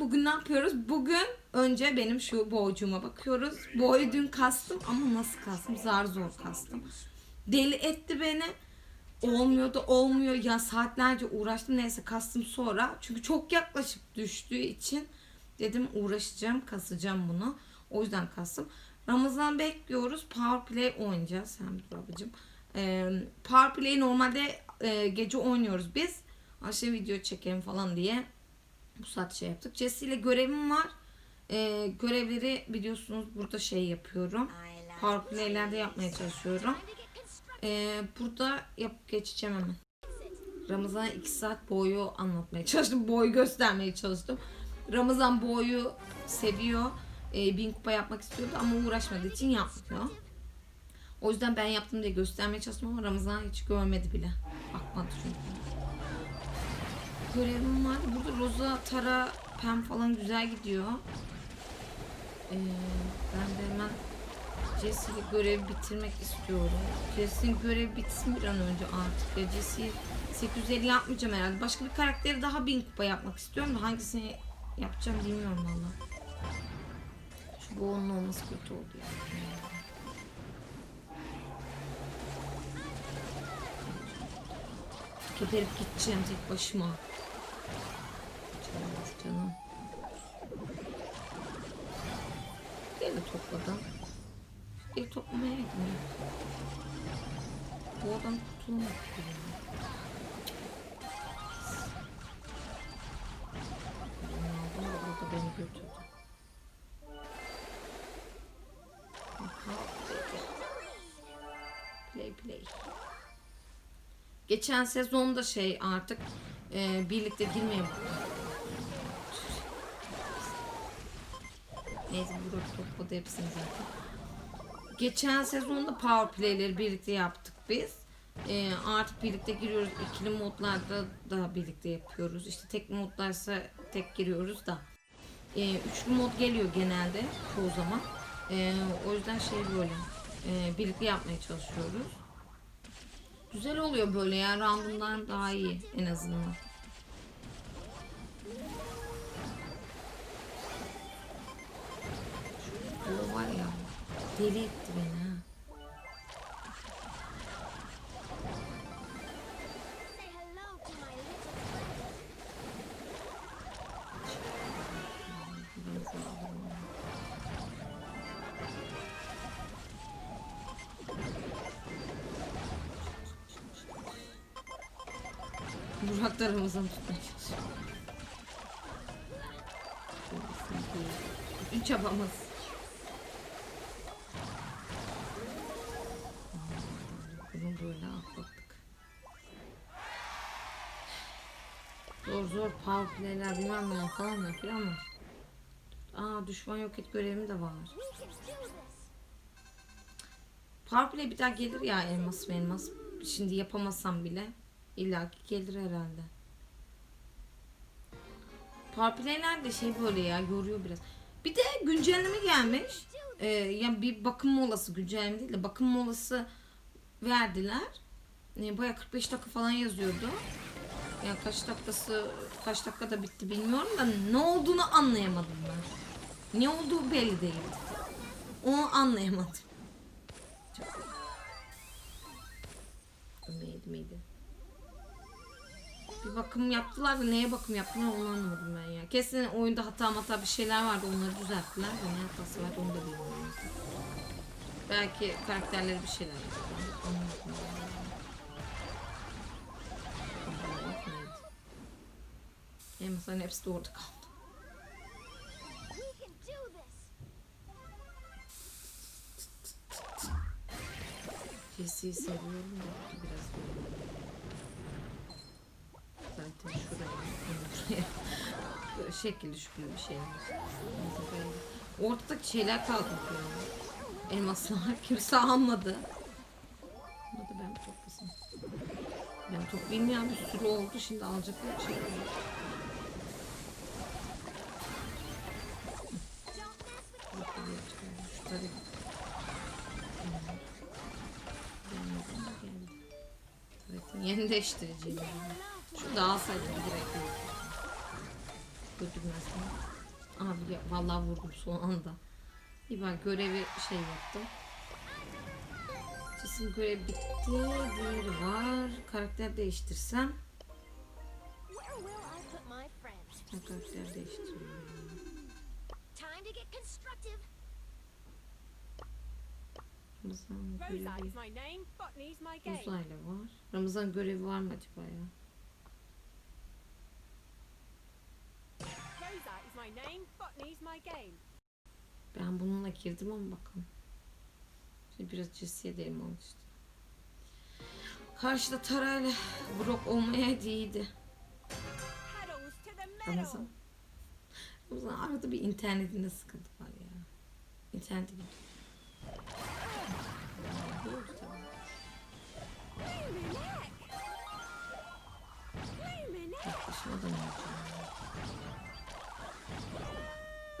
bugün ne yapıyoruz? Bugün önce benim şu boğucuma bakıyoruz. Boyu dün kastım ama nasıl kastım? Zar zor kastım. Deli etti beni. Olmuyordu olmuyor ya saatlerce uğraştım neyse kastım sonra. Çünkü çok yaklaşıp düştüğü için dedim uğraşacağım kasacağım bunu. O yüzden kastım. Ramazan bekliyoruz. Power Play oynayacağız. Sen dur babacığım. Ee, Power Play normalde e, gece oynuyoruz biz. Aşağı video çekelim falan diye bu saat şey yaptık. Jesse ile görevim var. Ee, görevleri biliyorsunuz burada şey yapıyorum. Power Play'lerde yapmaya çalışıyorum. Ee, burada yap geçeceğim hemen. Ramazan 2 saat boyu anlatmaya çalıştım. Boyu göstermeye çalıştım. Ramazan boyu seviyor. Ee, bin kupa yapmak istiyordu ama uğraşmadığı için yapmıyor. O yüzden ben yaptım diye göstermeye çalıştım ama Ramazan hiç görmedi bile. Bakmadı çünkü. Görevim var. Burada Rosa, Tara, Pem falan güzel gidiyor. Ee, ben de hemen Jesse ile görev bitirmek istiyorum. Jesse'nin görevi bitsin bir an önce artık. Ya Jesse'yi 850 yapmayacağım herhalde. Başka bir karakteri daha 1000 kupa yapmak istiyorum da hangisini yapacağım bilmiyorum valla. Şu boğunun olması kötü oldu ya. Geberip gideceğim tek başıma. Gel toplamaya gitmiyor. Bu adam kurtulmak gibi. Beni aldı da orada beni götürdü. Play play. Geçen sezonda şey artık e, birlikte girmeye Neyse burada topladı hepsini zaten. Geçen sezonda power play'leri birlikte yaptık biz. E, artık birlikte giriyoruz. İkili modlarda da birlikte yapıyoruz. İşte tek modlarsa tek giriyoruz da. E, üçlü mod geliyor genelde çoğu zaman. E, o yüzden şey böyle e, birlikte yapmaya çalışıyoruz. Güzel oluyor böyle ya. Random'dan daha iyi en azından. O var ya. Deli etti beni ha. Burak da Ramazan tutmaya çalışıyor. Bütün çabamız. Zor zor play'ler bilmem ne falan da filan mı? Aa düşman yok et görevim de var. Play bir daha gelir ya elmas ve elmas. Şimdi yapamasam bile illaki gelir herhalde. Power play'ler de şey böyle ya yoruyor biraz. Bir de güncelleme gelmiş. Ee, yani bir bakım molası güncelleme değil de bakım molası verdiler. Ee, Baya 45 dakika falan yazıyordu. Yani kaç dakikası kaç dakikada bitti bilmiyorum da ne olduğunu anlayamadım ben. Ne olduğu belli değil. Onu anlayamadım. Neydi miydi? Bir bakım yaptılar da neye bakım yaptılar onu anlamadım ben ya. Kesin oyunda hata hata bir şeyler vardı onları düzelttiler de ne hatası vardı onu da bilmiyorum. Belki karakterleri bir şeyler yaptılar. Anlamadım. Elmasların hepsi de orada kaldı. Jesse'yi seviyorum da biraz böyle. Zaten şuraya, bunu buraya. Şekilli şükür bir şey. Böyle. Ortadaki şeyler kaldı ya. Elmaslar kimse almadı. Hadi ben toplasın. Ben toplayayım ya bir sürü oldu şimdi alacaklar bir şey yok. Geldi. Evet, yeni değiştireceğim. Şu da alsaydım direkt. öldürmez mi? Abi ya, vallahi vurdum son anda. İyi bak görevi şey yaptım. Cisim görevi bitti. Diğeri var. Karakter değiştirsem. Ben karakter değiştiriyorum. Time to get constructive. Ramazan görevi. Uzayla var. Ramazan görevi var mı acaba ya? Ben bununla girdim ama bakalım. Şimdi biraz cissiye edelim onu işte. Karşıda Tara'yla Brock olmaya metal. Ramazan. Ramazan arada bir internetinde sıkıntı var ya. İnternete gidiyor.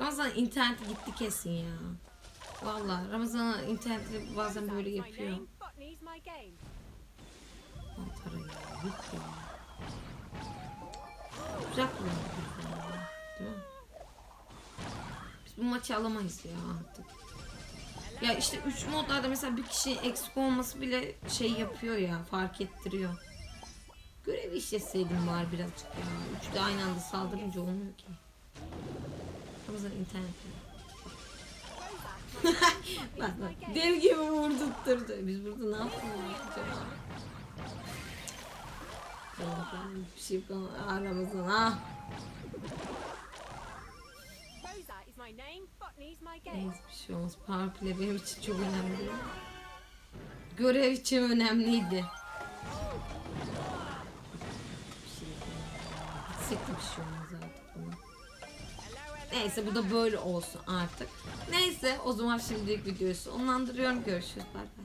Ramazan interneti gitti kesin ya. Vallahi Ramazan interneti bazen böyle yapıyor. Tara ya, git ya. Bizi ya, Değil mi? Biz bu maçı alamayız ya artık. Ya işte 3 modlarda mesela bir kişi eksik olması bile şey yapıyor ya fark ettiriyor. Görevi işletseydim var birazcık ya. Üçü de aynı anda saldırınca olmuyor ki. Ramazan internet. Bak bak dev gibi vurdurtturdu. Biz burada ne yapıyoruz bir şey yapamam. Ah Ramazan. Neyse bir şey olmaz. Power benim için çok önemli. Görev için önemliydi. De bir şey olmaz artık buna. Neyse bu da böyle olsun artık. Neyse o zaman şimdilik videoyu sonlandırıyorum. Görüşürüz. Bay bay.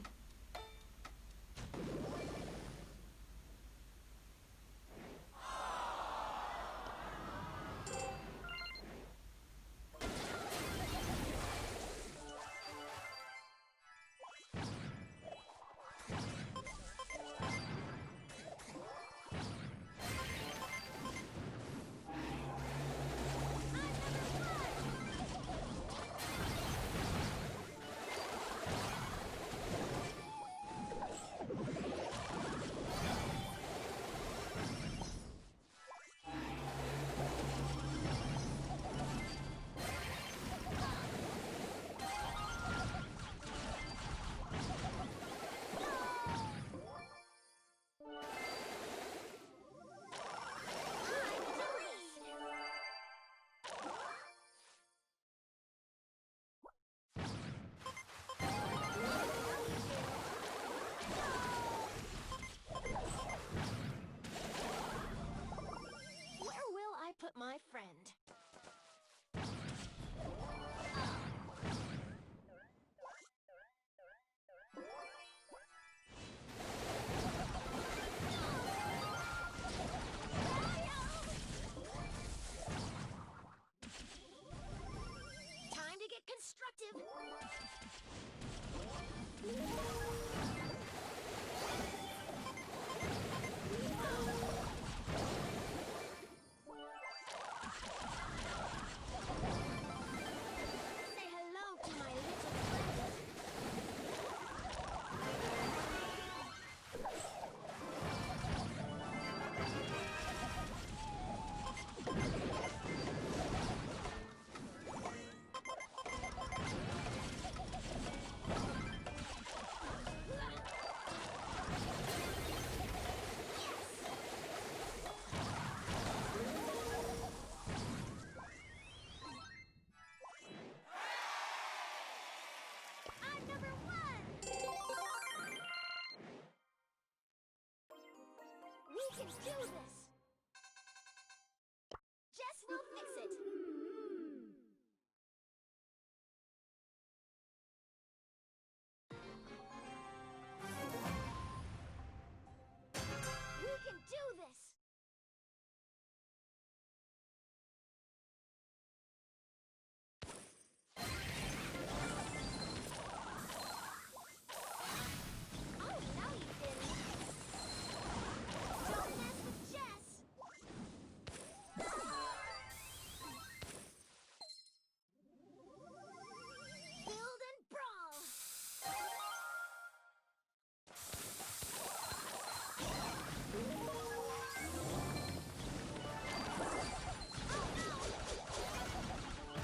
I'm number